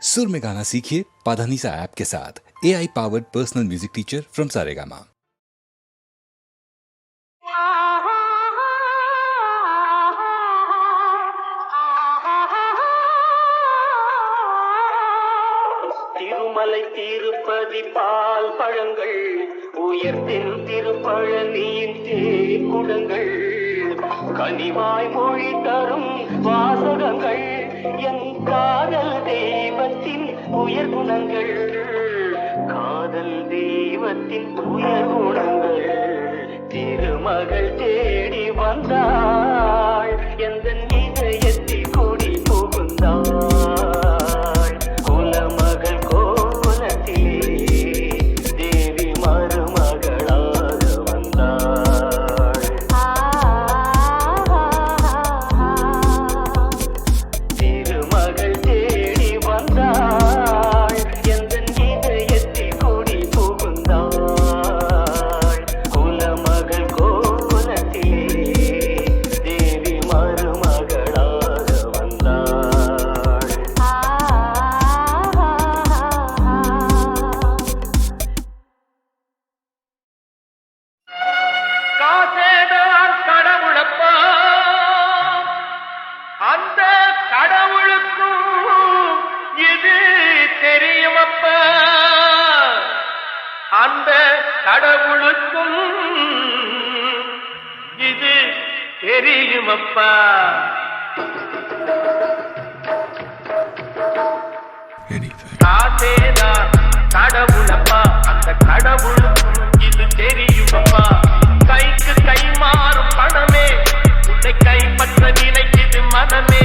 सुर में गाना सीखिए पाधानीसा ऐप के साथ A I powered personal music teacher from Saregama Tirumala Tirupati பால் பழங்கள் உயர்த்தின் திருப்பழனியின் தேக்குடங்கள் கனிவாய் மொழி தரும் வாசகங்கள் உயர் குணங்கள். காதல் தெய்வத்தின் உயர் குணங்கள். திருமகள் தேடி வந்தாள் எந்த anything. கைக்கு கை மாறும் பணமே உன்னை கைப்பற்ற நினைக்கிது மனமே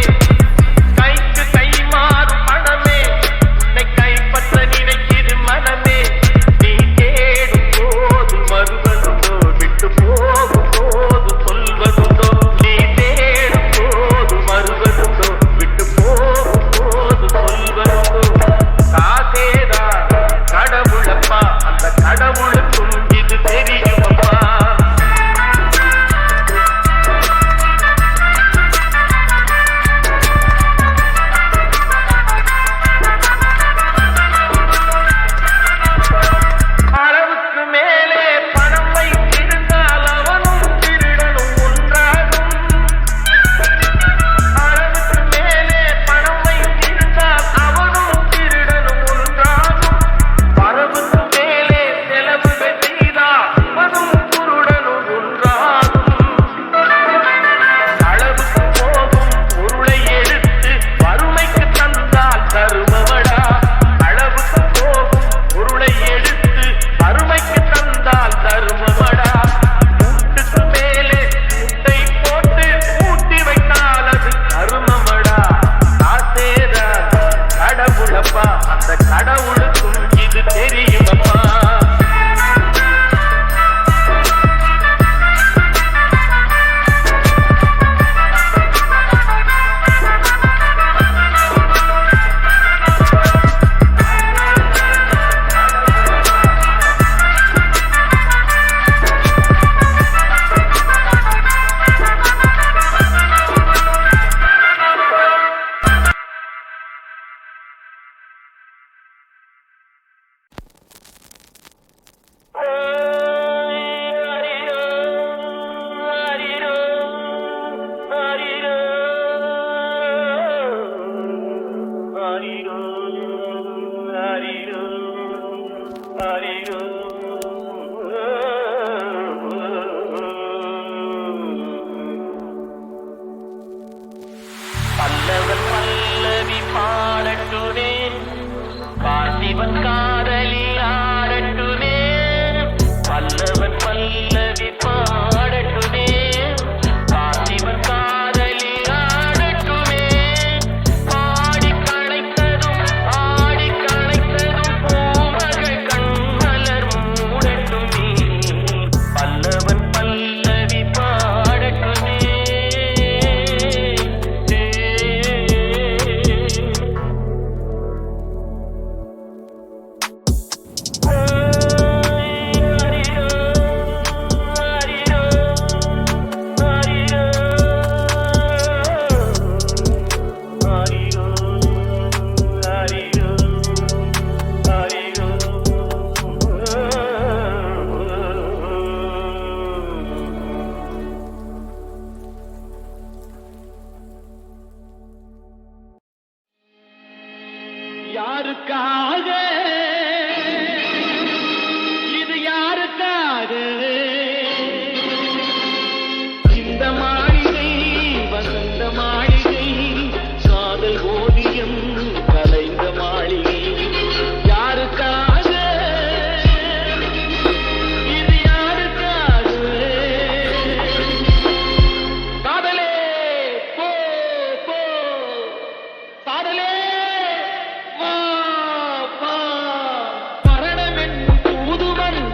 யாருக்காக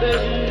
There's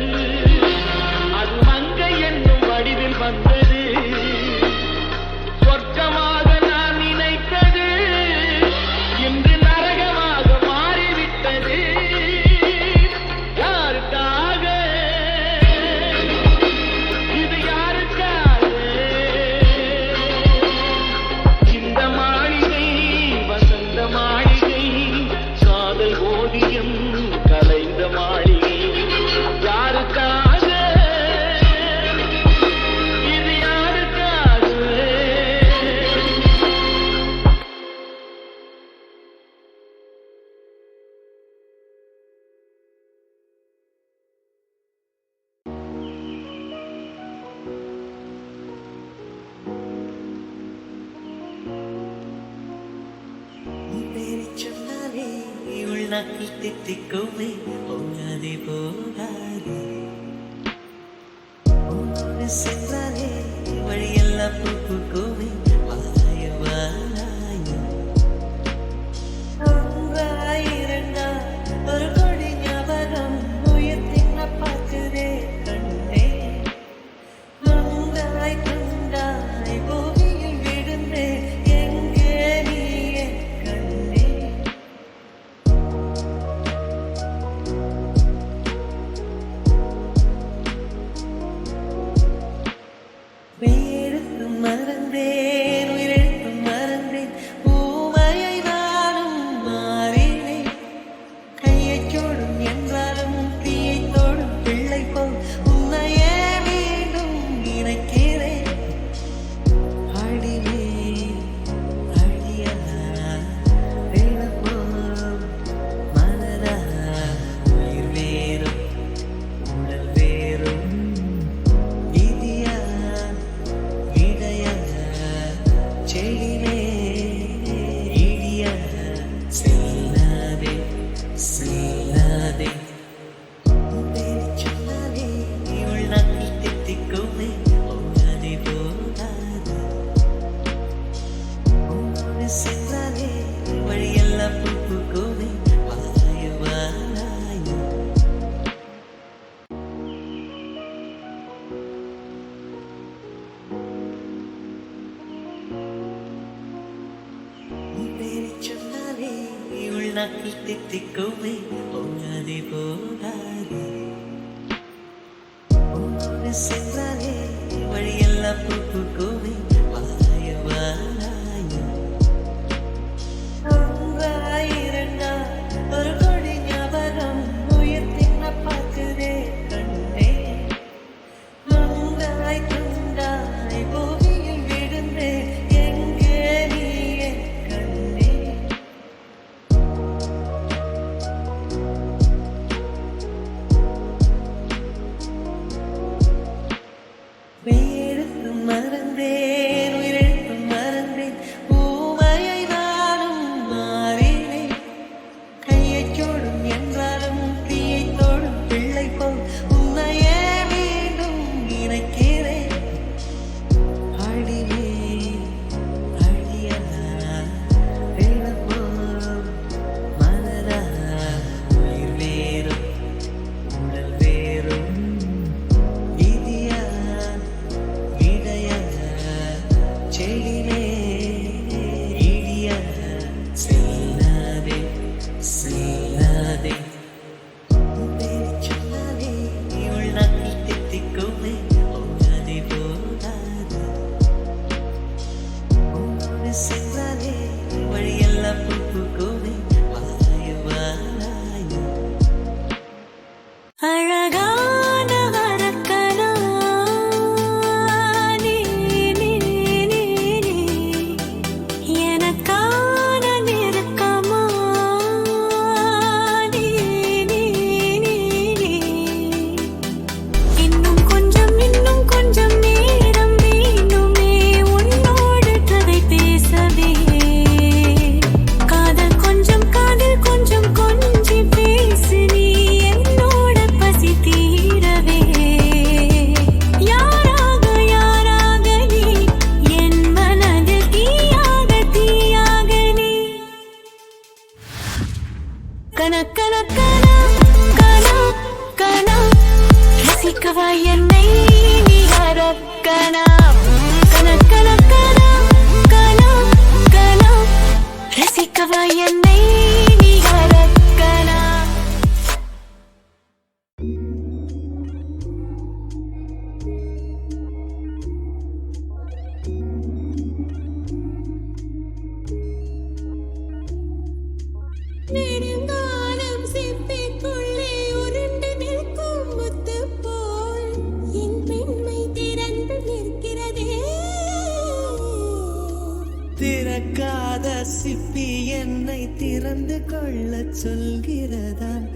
சொல்கிறதா?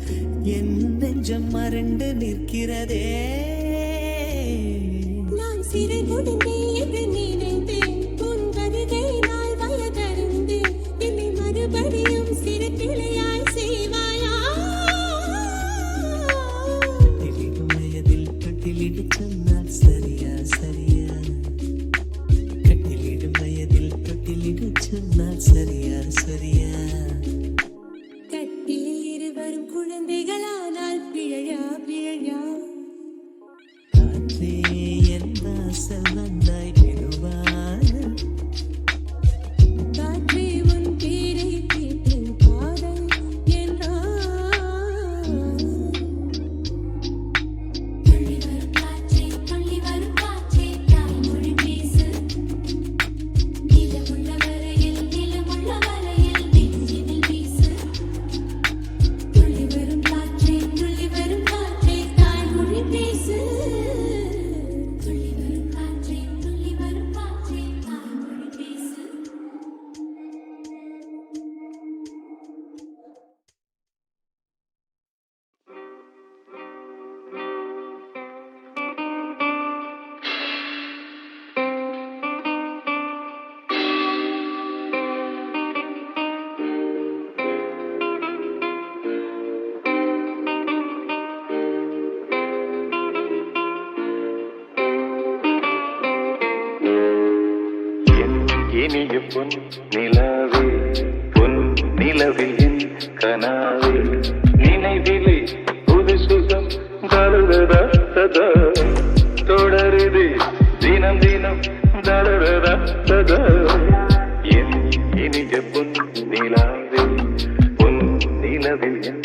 என் நெஞ்சம் மறண்டு நிற்கிறதே. நான் சிறை பொன் நிலவே பொன் நிலவில் என் கனாவே. நினைவிலே புது சுகம் தருததா தொடருதே தினம் தினம் தருததா என் இனிய பொன் நிலாவே பொன் நிலவில் என்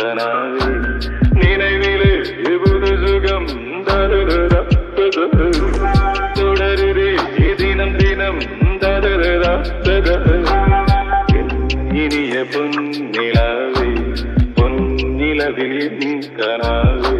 கனாவே நினைவிலே விபுது சுகம் தருது ரத்தது தொடருது தினம் தினம் தருது ரத்தது இனிய பொன்னிலாவே பொன்னிலவில் கனாவே.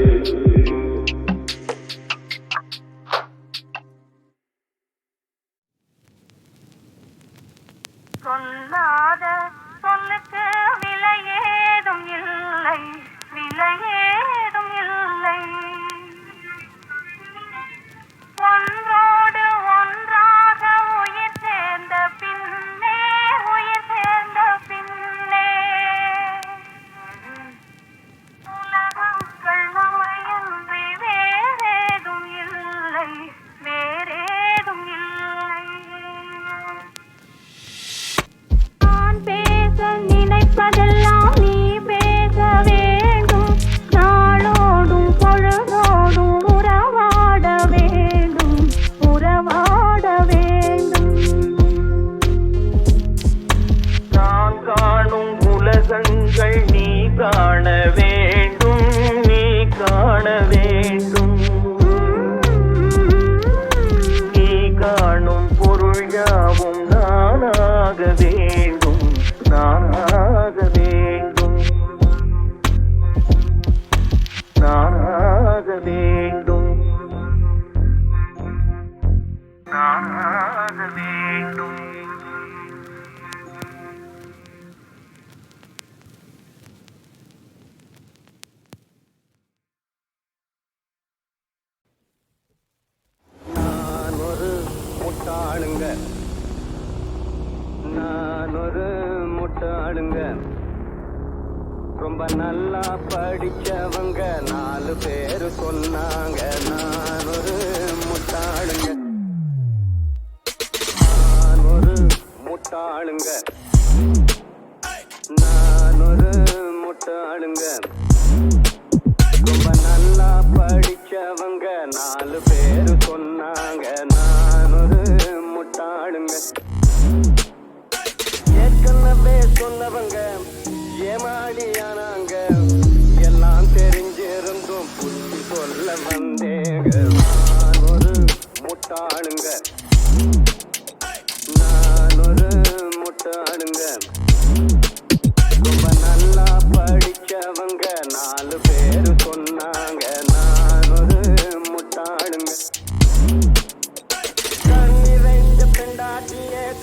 Alberto.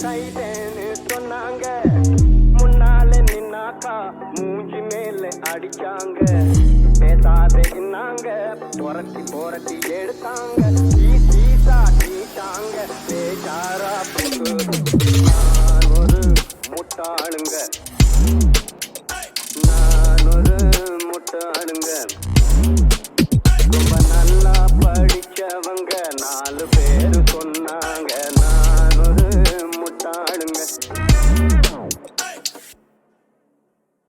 செய்தேன்னு சொன்னாங்க முன்னால நின்னாக்கா மூஞ்சி மேல அடிச்சாங்க. பேசாதே நின்னாங்க. துரத்தி துரத்தி எடுத்தாங்க. ஈ சீசா நீட்டாங்க பேசாரா நான் ஒரு முட்டாளுங்க.